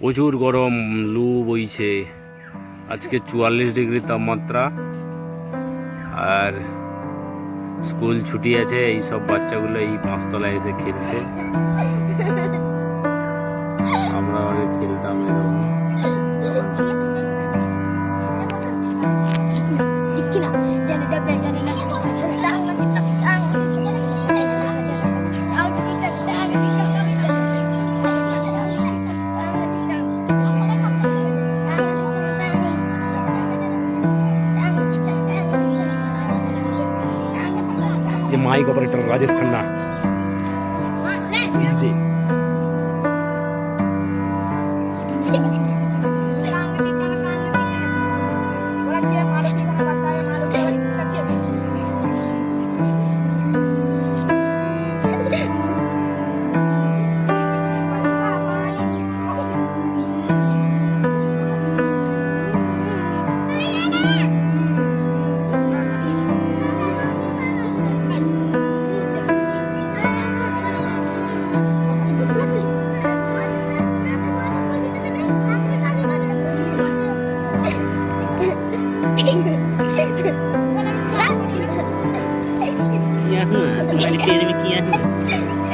প্রচুর গরম, লু বইছে। আজকে চুয়াল্লিশ ডিগ্রি তাপমাত্রা। আর স্কুল ছুটি আছে, এই সব বাচ্চাগুলো এই পাঁচতলায় এসে খেলছে। మా యొక్క రాజేష్ ఖన్నా.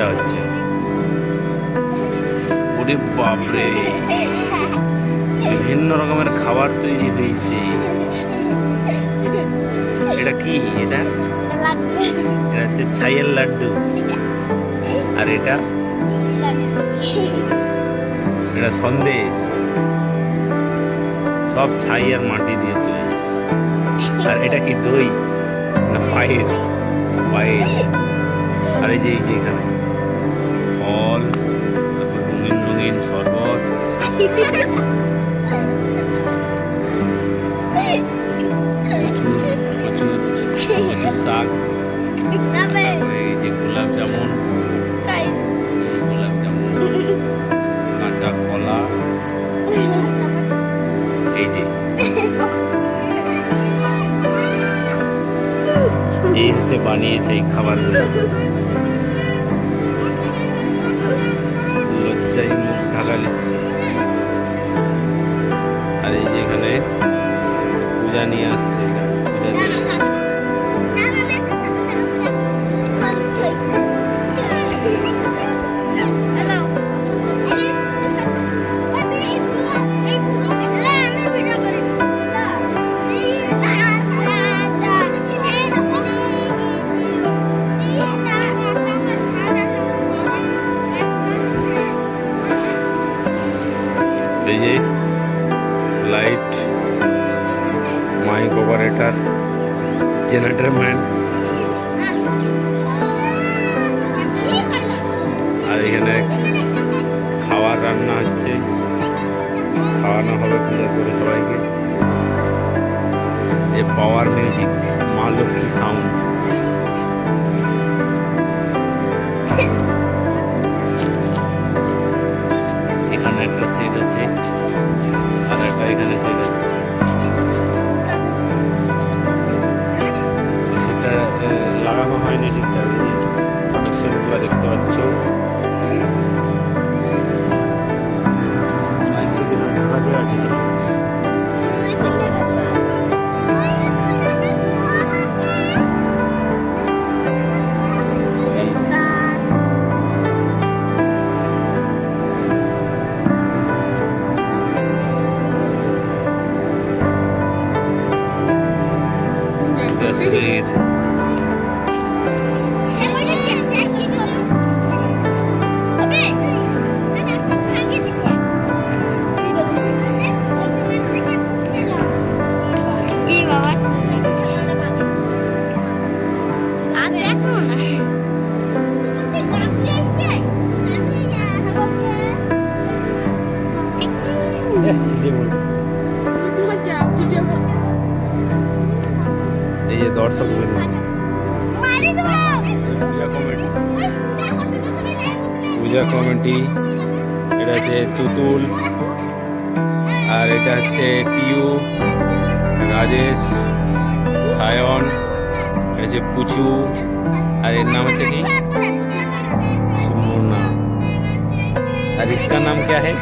এখানে হচ্ছে ওরে বাপরে। বিভিন্ন রকমের খাবার তৈরি হয়েছে। এটা কি? এটা? এটা হচ্ছে ছাইয়ের লাড্ডু। আর এটা? এটা সন্দেশ। সব ছাই আর মাটি দিয়ে তৈরি। আর এটা কি দই? না পায়েস। পায়েস। আর এই যে এই যে এখানে। শরবত প্রচুর প্রচুর প্রচুর শাক এই যে গোলাপ জামুন গোলাপ জামুন কাঁচা কলা এই যে এই হচ্ছে বানিয়েছে এই খাবারগুলো আর এই যে এখানে পূজা নিয়ে আসছে। মাইক অপারেটার জেনারেটর ম্যান আর এখানে খাওয়া রান্না হচ্ছে। খাওয়ানো হবে পূজা করে সবাইকে। এ পাওয়ার মিউজিক মা লক্ষ্মী সাউন্ড কানেকশনগুলো দেখতে পাচ্ছ মাইক সেটে ঢাকা দেওয়া ছিল এটা শুরু হয়ে গেছে দর্শক বিন্দু মারি দেবো পূজা কমিটি ওই এই যে দর্শক পূজা কমিটি। এটা হচ্ছে তুতুল আর এটা হচ্ছে পিউ রাজেশ সায়ন এটা হচ্ছে পুচু আর এর নাম হচ্ছে কি? সুমনা। আর ইস্কার নাম ক্যা হ্যাঁ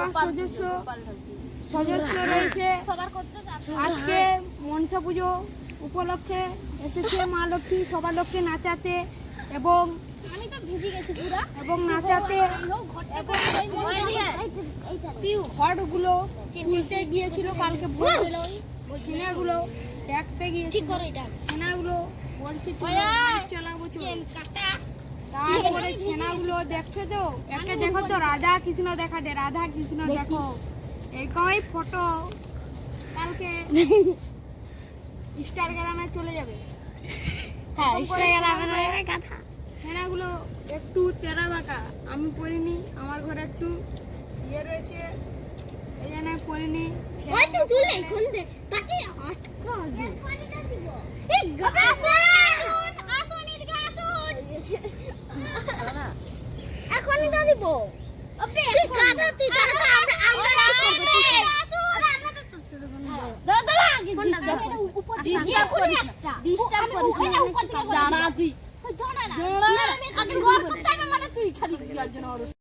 বা সদস্য সদস্য রয়েছে। আজকে মনসা পুজো উপলক্ষে এসেছে মা লক্ষ্মী সবার লক্ষ্মী নাচাতে এবং আমি তো ভিজে গেছি পুরো। এবং নাচাতে ঘরগুলো তুলতে গিয়েছিল কালকে ভোর বেলায়। ছেনাগুলো দেখতে গিয়েছিল। ছেনাগুলো বলছে। চালাবো ছেনাগুলো দেখছ তো? একটা দেখো তো রাধা কৃষ্ণ দেখাতে রাধা কৃষ্ণ দেখো। এরকমই ফটো। কালকে ইনস্টাগ্রামে চলে যাবে। হ্যাঁ ইনস্টাগ্রামে কথা। ছেনাগুলো একটু তেরা বাঁকা। আমি পরিনি আমার ঘরে একটু ইয়ে রয়েছে। এই জন্য পরিনি। ওই তো তুই এখন দে। তাকে আটকা এই আসুন আসুন এদিকে আসুন। এখনই তো দিব। তুই গাধা তুই গাধা আমরা আমরা দাঁড়া তুই। দাঁড়া আগে ঘর করতে হবে মানে তুই খালি কি জন্য